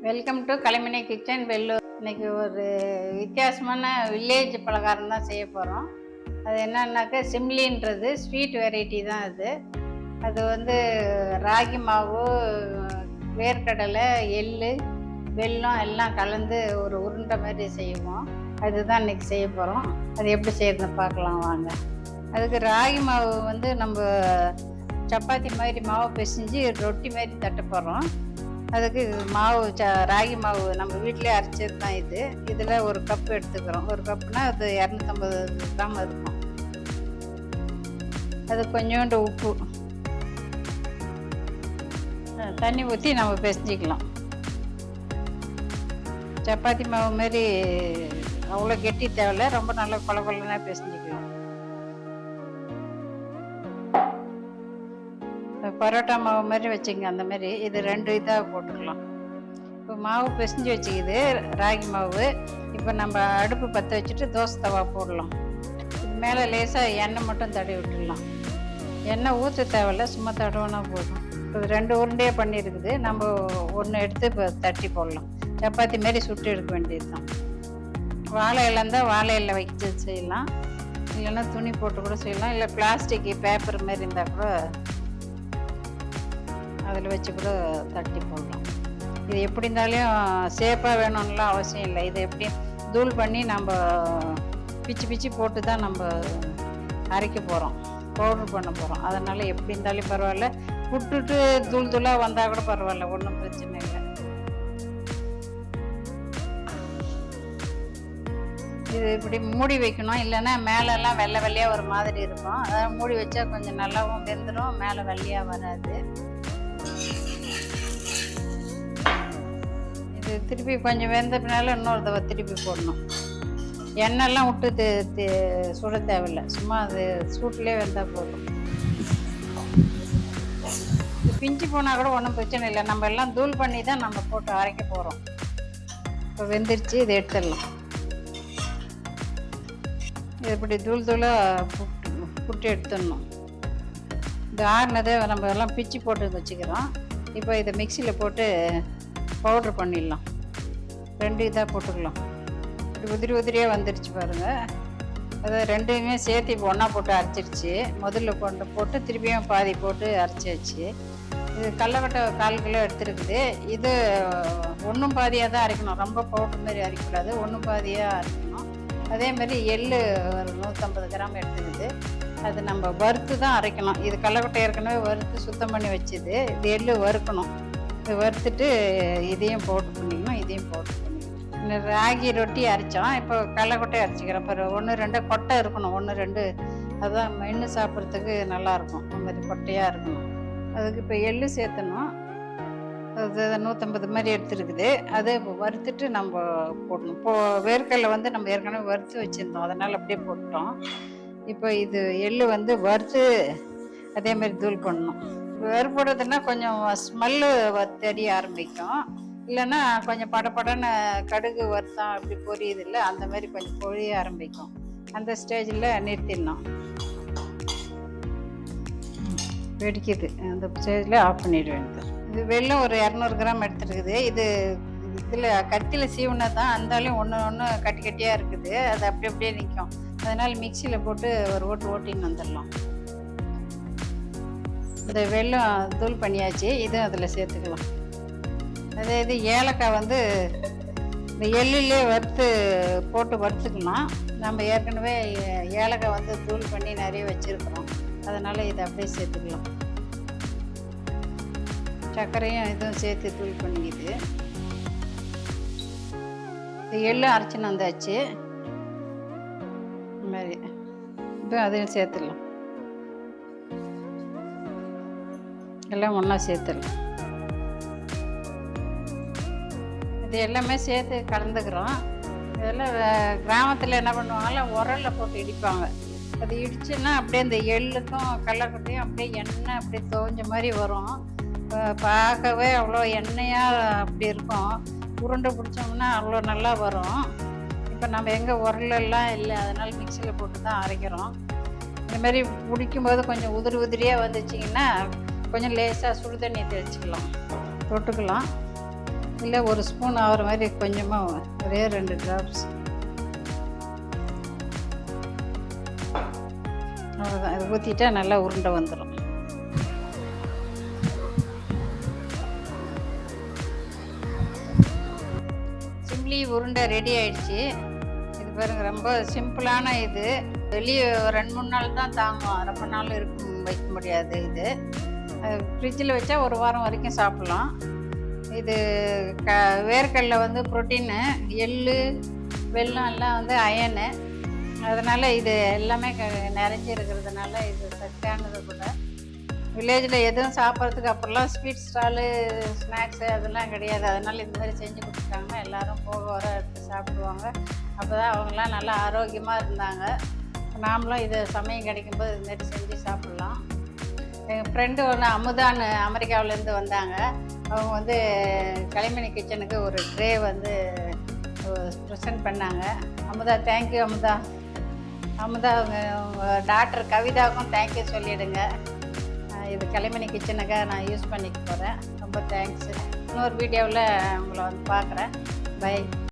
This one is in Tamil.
Welcome to Kalaimani kitchen Vellur இன்னைக்கு ஒரு வித்தியாசமான வில்லேஜ் பலகாரம் தான் செய்ய போகிறோம் அது என்னன்னாக்கா சிம்லின்றது ஸ்வீட் வெரைட்டி தான் அது. அது வந்து ராகி மாவு வேர்க்கடலை எள்ளு வெல்லம் எல்லாம் கலந்து ஒரு உருண்டை மாதிரி செய்வோம். அதுதான் இன்னைக்கு செய்ய போகிறோம் அது எப்படி செய்யறதுன்னு பார்க்கலாம் வாங்க. அதுக்கு ராகி மாவு வந்து நம்ம சப்பாத்தி மாதிரி மாவு பிசைஞ்சு ரொட்டி மாதிரி தட்ட போகிறோம் அதுக்கு மாவு ச ராகி மாவு நம்ம வீட்டிலே அரைச்சது தான் இது. இதில் ஒரு கப் எடுத்துக்கிறோம். ஒரு கப்புனா அது இரநூத்தம்பது கிராம் இருக்கும். அது கொஞ்சோண்டு உப்பு. தண்ணி ஊற்றி நம்ம பிசைஞ்சிக்கலாம். சப்பாத்தி மாவு மாரி அவ்வளோ கெட்டி தேவையில்ல. ரொம்ப நல்லா கொல கொலன்னா பிசைஞ்சிக்கலாம். பரோட்டா மாவு மாதிரி வச்சுங்க அந்த மாதிரி. இது ரெண்டு இதாக போட்டுக்கலாம். இப்போ மாவு பிசைஞ்சு வச்சுக்கிது ராகி மாவு. இப்போ நம்ம அடுப்பு பற்ற வச்சுட்டு தோசை தவா போடலாம். இது மேலே லேசாக எண்ணெய் மட்டும் தடவி விட்டுடலாம். எண்ணெய் ஊற்ற தேவையில்ல சும்மா தடவுனா போதும். இப்போ ரெண்டு உருண்டையே பண்ணியிருக்குது. நம்ம ஒன்று எடுத்து இப்போ தட்டி போடலாம். சப்பாத்தி மாரி சுட்டு எடுக்க வேண்டியது தான் வாழை இலந்தால் இருந்தால் வாழை இலை வச்சு செய்யலாம். இல்லைன்னா துணி போட்டு கூட செய்யலாம். இல்லை பிளாஸ்டிக் பேப்பர் மாதிரி இருந்தால் கூட அதில் வச்சு கூட தட்டி போடலாம். இது எப்படி இருந்தாலும் சேஃபாக வேணும்லாம் அவசியம் இல்லை. இது எப்படி தூள் பண்ணி நம்ம பிச்சு பிச்சு போட்டு தான் நம்ம அரைக்க போகிறோம் பவுடர் பண்ண போகிறோம் அதனால் எப்படி இருந்தாலும் பரவாயில்ல. புட்டுட்டு தூள் தூளாக வந்தால் கூட பரவாயில்ல. ஒன்றும் பிரச்சனை இல்லை. இது இப்படி மூடி வைக்கணும். இல்லைன்னா மேலெல்லாம் வெள்ளை வெள்ளையாக ஒரு மாதிரி இருக்கும். அதாவது மூடி வச்சா கொஞ்சம் நல்லாவும் வெந்துடும் மேலே வெள்ளையாக வராது. இது திருப்பி கொஞ்சம் வெந்த பின்னால் இன்னொரு தடவை திருப்பி போடணும். எண்ணெய்லாம் விட்டு தி- சுட தேவையில்லை. சும்மா அது சூட்லேயே வெந்தால் போதும். பிஞ்சு போனால் கூட ஒன்றும் பிரச்சனை இல்லை. நம்ம எல்லாம் தூள் பண்ணி தான் நம்ம போட்டு அரைக்க போகிறோம் இப்போ வெந்துருச்சு இதை எடுத்துடலாம். இது இப்படி தூள் தூளாக புட்டு புட்டு எடுத்துடணும். இது ஆறுனதை நம்ம எல்லாம் பிச்சு போட்டு வச்சுக்கிறோம். இப்போ இதை மிக்சியில் போட்டு பவுட்ரு பண்ணிடலாம். ரெண்டு இதாக போட்டுக்கலாம். இப்படி உதிரி உதிரியாக வந்துருச்சு பாருங்கள் அதை ரெண்டையுமே சேர்த்து இப்போ ஒன்றா போட்டு அரைச்சிருச்சு. முதல்ல கொண்டு போட்டு திருப்பியும் பாதி போட்டு அரைச்சாச்சு. இது கடலக்கொட்டை கால் கிலோ எடுத்துருக்குது. இது ஒன்றும் பாதியாக தான் அரைக்கணும். ரொம்ப பவுட்ரு மாதிரி அரைக்கக்கூடாது. ஒன்றும் பாதியாக அரைக்கணும். அதே மாதிரி எள்ளு ஒரு நூற்றம்பது கிராம் எடுத்துக்குது. அது நம்ம வறுத்து தான் அரைக்கணும். இது கடலக்கொட்டை ஏற்கனவே வறுத்து சுத்தம் பண்ணி வச்சுது. இது எள்ளு வறுக்கணும். வறுத்துட்டு இதையும் போட்டு பண்ணிக்கணும் இதையும் போட்டு பண்ணிக்கணும். இந்த ராகி ரொட்டி அரைச்சோம். இப்போ கடலக்கொட்டை அரைச்சிக்கிறோம். இப்போ ஒன்று ரெண்டு கொட்டை இருக்கணும். ஒன்று ரெண்டு. அதுதான் மென்று சாப்பிட்றதுக்கு நல்லாயிருக்கும். அந்த மாதிரி கொட்டையாக இருக்கணும். அதுக்கு இப்போ எள்ளு சேர்த்தணும். அது நூற்றம்பது மாதிரி எடுத்துருக்குது. அதை இப்போ வறுத்துட்டு நம்ம போடணும். இப்போ வேர்க்கடலை வந்து நம்ம ஏற்கனவே வறுத்து வச்சுருந்தோம். அதனால் அப்படியே போட்டோம் இப்போ இது எள்ளு வந்து வறுத்து அதே மாதிரி தூள் பண்ணணும் வேறுபடுறதுன்னா கொஞ்சம் ஸ்மெல்லு தெரிய ஆரம்பிக்கும். இல்லைன்னா கொஞ்சம் படப்படன்னு கடுகு வருத்தம் அப்படி பொரியுது இல்லை அந்த மாதிரி கொஞ்சம் பொழிய ஆரம்பிக்கும். அந்த ஸ்டேஜில் நிறுத்திடணும் வெடிக்குது. அந்த ஸ்டேஜில் ஆஃப் பண்ணிட வேண்டியது. இது வெள்ளம் ஒரு இரநூறு கிராம் எடுத்துருக்குது. இது இதில் கத்தியில் சீவுனா தான் அந்தாலையும் ஒன்று ஒன்று கட்டி கட்டியாக இருக்குது. அது அப்படி அப்படியே நிற்கும் அதனால் மிக்சியில் போட்டு ஒரு ஓட்டு ஓட்டின்னு வந்துடலாம். இந்த வெள்ளம் தூள் பண்ணியாச்சு இதுவும் அதில் சேர்த்துக்கலாம். அதே இது ஏலக்காய் வந்து இந்த எள்ளிலே வறுத்து போட்டு வறுத்துக்கலாம். நம்ம ஏற்கனவே ஏலக்காய் வந்து தூள் பண்ணி நிறைய வச்சுருக்கிறோம். அதனால் இதை அப்படியே சேர்த்துக்கலாம். சர்க்கரையும் இதுவும் சேர்த்து தூள் பண்ணிக்கிது இது எள்ளும் அரைச்சின்னு வந்தாச்சு. இந்த மாதிரி. இப்போ அதையும் சேர்த்துக்கலாம் எல்லாம் ஒன்றா சேர்த்துடலாம். இது எல்லாமே சேர்த்து கலந்துக்கிறோம். இதெல்லாம் கிராமத்தில் என்ன பண்ணுவாங்கன்னா உரல்ல போட்டு இடிப்பாங்க. அது இடிச்சுன்னா அப்படியே இந்த எள்ளுக்கும் கடலக்கட்டையும் அப்படியே எண்ணெய் அப்படியே துவஞ்ச மாதிரி வரும். பார்க்கவே அவ்வளோ எண்ணெயாக அப்படி இருக்கும். உருண்டை பிடிச்சோம்னா அவ்வளோ நல்லா வரும். இப்போ நம்ம எங்கே உரலெல்லாம் இல்லை அதனால் மிக்சியில் போட்டு தான் அரைக்கிறோம். இந்த மாதிரி பிடிக்கும்போது கொஞ்சம் உதிரி உதிரியாக வந்துச்சிங்கன்னா கொஞ்சம் லேசாக சுடு தண்ணி தெளிச்சுக்கலாம் தொட்டுக்கலாம். இல்லை ஒரு ஸ்பூன் ஆகிற மாதிரி கொஞ்சமாக ஒரே ரெண்டு ட்ராப்ஸ் அவ்வளோதான் இது ஊற்றிட்டா நல்லா உருண்டை வந்துடும் சிம்லி உருண்டை ரெடி ஆயிடுச்சு. இது பாருங்க ரொம்ப சிம்பிளான இது. வெளியே ஒரு ரெண்டு மூணு நாள் தான் தாங்கும். ரொம்ப நாள் இருக்கும் வைக்க முடியாது இது. ஃப்ரிட்ஜில் வச்சா ஒரு வாரம் வரைக்கும் சாப்பிட்லாம். இது க வேர்க்கடலை வந்து ப்ரோட்டீனு எள்ளு வெல்லம் எல்லாம் வந்து அயனு அதனால் இது எல்லாமே க நிறைஞ்சி இருக்கிறதுனால இது சத்தானது கூட. வில்லேஜில் எதுவும் சாப்பிட்றதுக்கு அப்புறம்லாம் ஸ்வீட் ஸ்டாலு ஸ்நாக்ஸு அதெல்லாம் கிடையாது. அதனால் இந்த மாதிரி செஞ்சு கொடுத்துட்டாங்கன்னா எல்லோரும் போக வர எடுத்து சாப்பிடுவாங்க. அப்போ தான் அவங்களாம் நல்லா ஆரோக்கியமாக இருந்தாங்க. நாமளும் இது சமயம் கிடைக்கும்போது இது மாதிரி செஞ்சு சாப்பிட்லாம். எங்கள் ஃப்ரெண்டு ஒன்று அமுதான்னு அமெரிக்காவிலேருந்து வந்தாங்க. அவங்க வந்து களிமணி கிச்சனுக்கு ஒரு ட்ரே வந்து ப்ரெசென்ட் பண்ணாங்க. அமுதா தேங்க்யூ அமுதா. அமுதா உங்கள் டாக்டர் கவிதாவுக்கும் தேங்க்யூ சொல்லிவிடுங்க இது களிமணி கிச்சனுக்காக நான் யூஸ் பண்ணிக்க போகிறேன் ரொம்ப தேங்க்ஸு இன்னொரு வீடியோவில் உங்களை வந்து பார்க்குறேன். பை